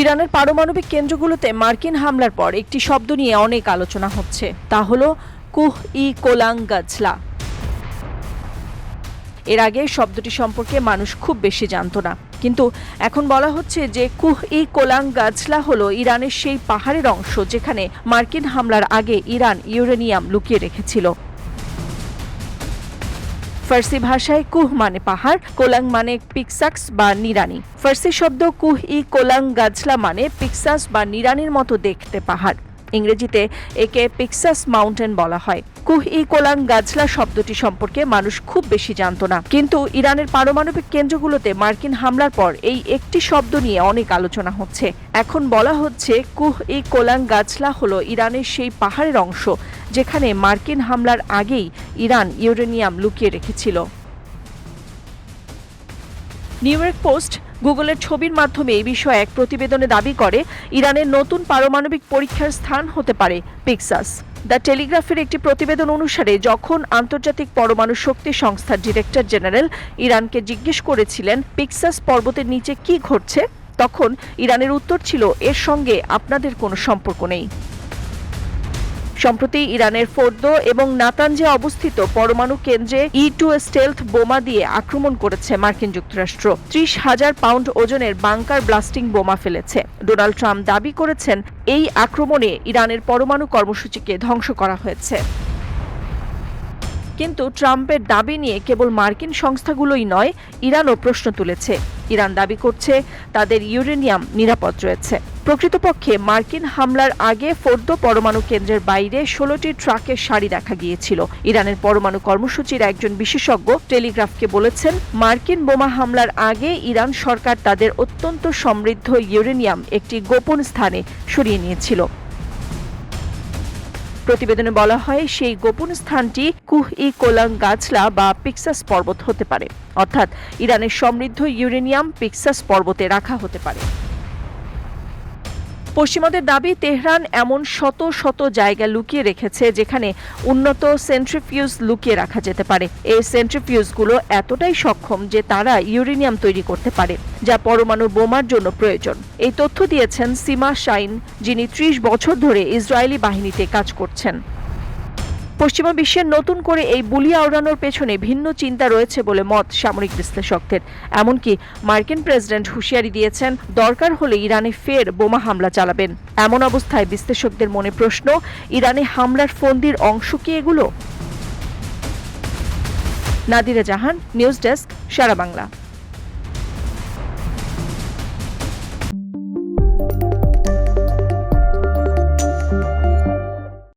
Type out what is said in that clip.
ইরানের পারমাণবিক কেন্দ্রগুলোতে মার্কিন হামলার পর একটি শব্দ নিয়ে অনেক আলোচনা হচ্ছে। তা হল, কুহ ই কোলাং গাছলা। এর আগে শব্দটি সম্পর্কে মানুষ খুব বেশি জানত না। কিন্তু এখন বলা হচ্ছে যে, কুহ ই কোলাং গাছলা হলো ইরানের সেই পাহাড়ের অংশ যেখানে মার্কিন হামলার আগে ইরান ইউরেনিয়াম লুকিয়ে রেখেছিল। ফার্সি ভাষায় কুহ মানে পাহাড়, কোলাং মানে পিকসাক্স বা নিরানি। ফার্সি শব্দ কুহ ই কোলাং গাছলা মানে পিকসাস বা নিরানির মতো দেখতে পাহাড়। ইংরেজিতে একে পিক্সাস মাউন্টেন বলা হয়। কুহ ই কোলাং গাছলা শব্দটি সম্পর্কে মানুষ খুব বেশি জানত না। কিন্তু ইরানের পারমাণবিক কেন্দ্রগুলোতে মার্কিন হামলার পর এই একটি শব্দ নিয়ে অনেক আলোচনা হচ্ছে। এখন বলা হচ্ছে কুহ ই কোলাং গাছলা হলো ইরানের সেই পাহাড়ের অংশ, যেখানে মার্কিন হামলার আগেই ইরান ইউরেনিয়াম লুকিয়ে রেখেছিল। নিউ ইয়র্ক পোস্ট গুগলের ছবির মাধ্যমে এই বিষয়ে এক প্রতিবেদনে দাবি করে, ইরানের নতুন পারমাণবিক পরীক্ষার স্থান হতে পারে পিক্সাস। দ্য টেলিগ্রাফের একটি প্রতিবেদন অনুসারে, যখন আন্তর্জাতিক পরমাণু শক্তি সংস্থার ডিরেক্টর জেনারেল ইরানকে জিজ্ঞেস করেছিলেন, পিক্সাস পর্বতের নিচে কি ঘটছে? তখন ইরানের উত্তর ছিল, এর সঙ্গে আপনাদের কোনো সম্পর্ক নেই। সম্প্রতি ইরানের ফোর্দো এবং নাতানজে অবস্থিত পরমাণু কেন্দ্রে ই টু স্টেলথ বোমা দিয়ে আক্রমণ করেছে মার্কিন যুক্তরাষ্ট্র। ত্রিশ হাজার পাউন্ড ওজনের বাংকার ব্লাস্টিং বোমা ফেলেছে। ডোনাল্ড ট্রাম্প দাবি করেছেন, এই আক্রমণে ইরানের পরমাণু কর্মসূচিকে ধ্বংস করা হয়েছে। কিন্তু ট্রাম্পের দাবি নিয়ে কেবল মার্কিন সংস্থাগুলোই নয়, ইরানও প্রশ্ন তুলেছে। ইরান দাবি করছে, তাদের ইউরেনিয়াম নিরাপদ রয়েছে। প্রকৃতপক্ষে মার্কিন হামলার আগে ফোর্দো পরমাণু কেন্দ্রের বাইরে ষোলোটি ট্রাকের সারি দেখা গিয়েছিল। ইরানের পরমাণু কর্মসূচির একজন বিশেষজ্ঞ টেলিগ্রাফকে বলেছেন, মার্কিন বোমা হামলার আগে ইরান সরকার তাদের অত্যন্ত সমৃদ্ধ ইউরেনিয়াম একটি গোপন স্থানে সরিয়ে নিয়েছিল। প্রতিবেদনে বলা হয়, সেই গোপন স্থানটি কুহ ই কোলাং গাছলা বা পিক্সাস পর্বত হতে পারে। অর্থাৎ, ইরানের সমৃদ্ধ ইউরেনিয়াম পিক্সাস পর্বতে রাখা হতে পারে। পশ্চিমাদের দাবি, তেহরান এমন শত শত জায়গা লুকিয়ে রেখেছে যেখানে উন্নত সেন্ট্রিফিউজ লুকিয়ে রাখা যেতে পারে। এই সেন্ট্রিফিউজগুলো এতটাই সক্ষম যে তারা ইউরেনিয়াম তৈরি করতে পারে, যা পরমাণু বোমার জন্য প্রয়োজন। এই তথ্য দিয়েছেন সীমা শাইন, যিনি ত্রিশ বছর ধরে ইসরায়েলি বাহিনীতে কাজ করছেন। পশ্চিমা বিশ্বের নতুন করে এই বুলি আওড়ানোর পেছনে ভিন্ন চিন্তা রয়েছে বলে মত সামরিক বিশ্লেষকদের। এমনকি মার্কিন প্রেসিডেন্ট হুঁশিয়ারি দিয়েছেন, দরকার হলে ইরানে ফের বোমা হামলা চালাবেন। এমন অবস্থায় বিশ্লেষকদের মনে প্রশ্ন, ইরানে হামলার ফন্দির অংশ কি এগুলো? নাদিরা জাহান, নিউজ ডেস্ক, সারা বাংলা।